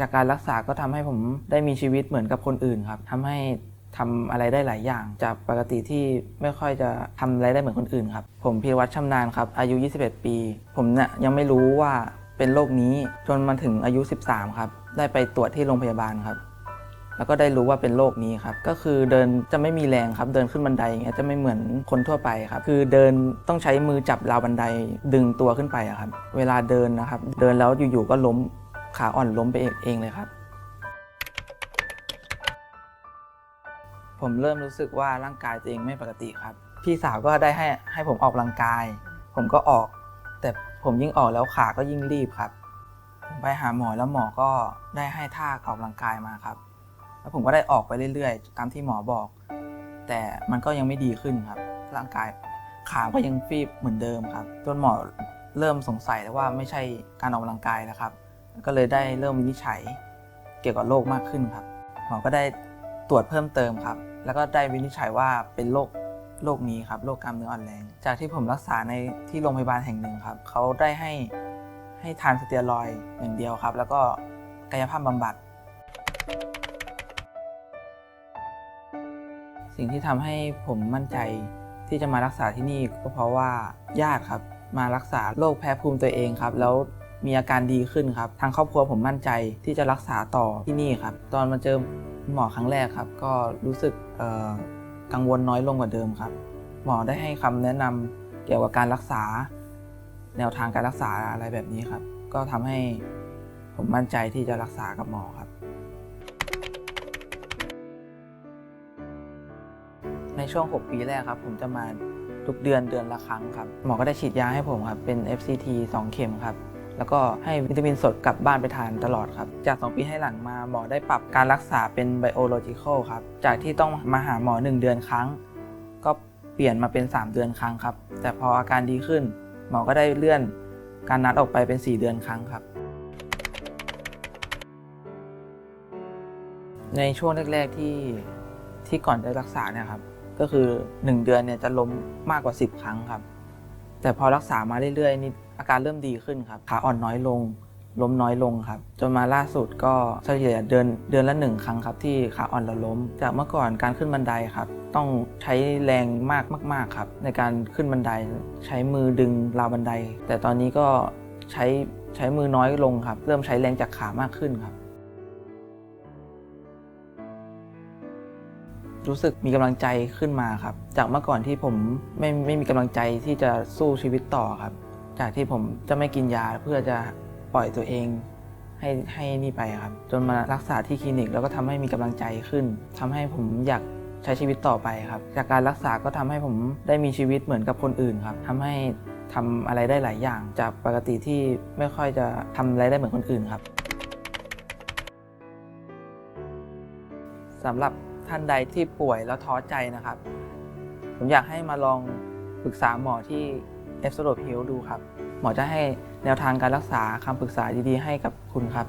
จากการรักษาก็ทำให้ผมได้มีชีวิตเหมือนกับคนอื่นครับทำให้ทำอะไรได้หลายอย่าง จากปกติที่ไม่ค่อยจะทำอะไรได้เหมือนคนอื่นครับ ผมพีรวัตรชำนาญครับ อายุ 21 ปี ผมเนี่ยยังไม่รู้ว่าเป็นโรคนี้จนมาถึงอายุ 13 ครับ ได้ไปตรวจที่โรงพยาบาลครับ แล้วก็ได้รู้ว่าเป็นโรคนี้ครับ ก็คือเดินจะไม่มีแรงครับ เดินขึ้นบันไดอย่างเงี้ยจะไม่เหมือนคนทั่วไปครับ คือเดินต้องใช้มือจับราวบันไดดึงตัวขึ้นไปอะครับ เวลาเดินนะครับ เดินแล้วอยู่ๆก็ล้ม ขาอ่อนล้มไปเองเลยครับ ผมเริ่มรู้สึกว่าร่างกายตัวเองไม่ปกติครับ พี่สาวก็ได้ให้ให้ผมออกกำลังกาย ผมก็ออก แต่ผมยิ่งออกแล้วขาก็ยิ่งรีบครับ ผมไปหาหมอแล้วหมอก็ได้ให้ท่าออกกำลังกายมาครับ แล้วผมก็ได้ออกไปเรื่อยๆ ตามที่หมอบอก แต่มันก็ยังไม่ดีขึ้นครับ ร่างกายขาก็ยังฟีบเหมือนเดิมครับจนหมอเริ่มสงสัยแล้วว่าไม่ใช่การออกกำลังกายแล้วครับ ก็เลยได้เริ่มวินิจฉัยเกี่ยวกับโรคมากขึ้นครับหมอก็ได้ตรวจเพิ่มเติมครับ แล้วก็ได้วินิจฉัยว่าเป็นโรคโรคนี้ครับโรคกล้ามเนื้ออ่อนแรง จากที่ผมรักษาในที่โรงพยาบาลแห่งหนึ่งครับเขาได้ให้ให้ทานสเตียรอยอย่างเดียวครับ แล้วก็กายภาพบำบัด สิ่งที่ทำให้ผมมั่นใจที่จะมารักษาที่นี่ก็เพราะว่าญาติครับ มารักษาโรคแพ้ภูมิตัวเองครับ แล้ว มีอาการดีขึ้นครับ ทางครอบครัวผมมั่นใจที่จะรักษาต่อที่นี่ครับ ตอนมาเจอหมอครั้งแรกครับ ก็รู้สึกกังวลน้อยลงกว่าเดิมครับ หมอได้ให้คำแนะนำเกี่ยวกับการรักษา แนวทางการรักษาอะไรแบบนี้ครับ ก็ทำให้ผมมั่นใจที่จะรักษากับหมอครับ ในช่วง 6 ปีแรกครับ ผมจะมาทุกเดือนเดือนละครั้งครับ หมอก็ได้ฉีดยาให้ผมครับ เป็น FCT 2 เข็มครับ แล้วก็ให้วิตามินสดกลับบ้านไปทานตลอดครับ จาก 2 ปีให้หลังมาหมอได้ปรับการรักษาเป็น biological ครับ จากที่ต้องมาหาหมอ 1 เดือนครั้ง ก็เปลี่ยนมาเป็น 3 เดือนครั้งครับ แต่พออาการดีขึ้น หมอก็ได้เลื่อนการนัดออกไปเป็น 4 เดือนครั้งครับ ในช่วงแรก ๆ ที่ที่ก่อนจะรักษาเนี่ยครับ ก็คือ 1 เดือนเนี่ยจะล้มมากกว่า 10 ครั้งครับ แต่พอรักษามาเรื่อยๆนี่อาการเริ่มดีขึ้นครับขาอ่อนน้อยลง ล้มน้อยลงครับ จนมาล่าสุดก็เฉลี่ยเดือนเดือนละหนึ่งครั้งครับที่ขาอ่อนและล้ม จากเมื่อก่อนการขึ้นบันไดครับ ต้องใช้แรงมากมากๆครับ ในการขึ้นบันไดใช้มือดึงราวบันได แต่ตอนนี้ก็ใช้ใช้มือน้อยลงครับ เริ่มใช้แรงจากขามากขึ้นครับ รู้สึกมีกำลังใจขึ้นมาครับ จากเมื่อก่อนที่ผมไม่ไม่มีกำลังใจที่จะสู้ชีวิตต่อครับ จากที่ผมจะไม่กินยาเพื่อจะปล่อยตัวเองให้ให้นี่ไปครับ จนมารักษาที่คลินิก แล้วก็ทำให้มีกำลังใจขึ้นทำให้ผมอยากใช้ชีวิตต่อไปครับ จากการรักษาก็ทำให้ผมได้มีชีวิตเหมือนกับคนอื่นครับทำให้ทำอะไรได้หลายอย่าง จากปกติที่ไม่ค่อยจะทำอะไรได้เหมือนคนอื่นครับสำหรับ ท่านใดที่ป่วยแล้วท้อใจนะครับ ผมอยากให้มาลองปรึกษาหมอที่ e p s o d o p h e a l ดูครับ หมอจะให้แนวทางการรักษาคำปรึกษาดีๆ ให้กับคุณครับ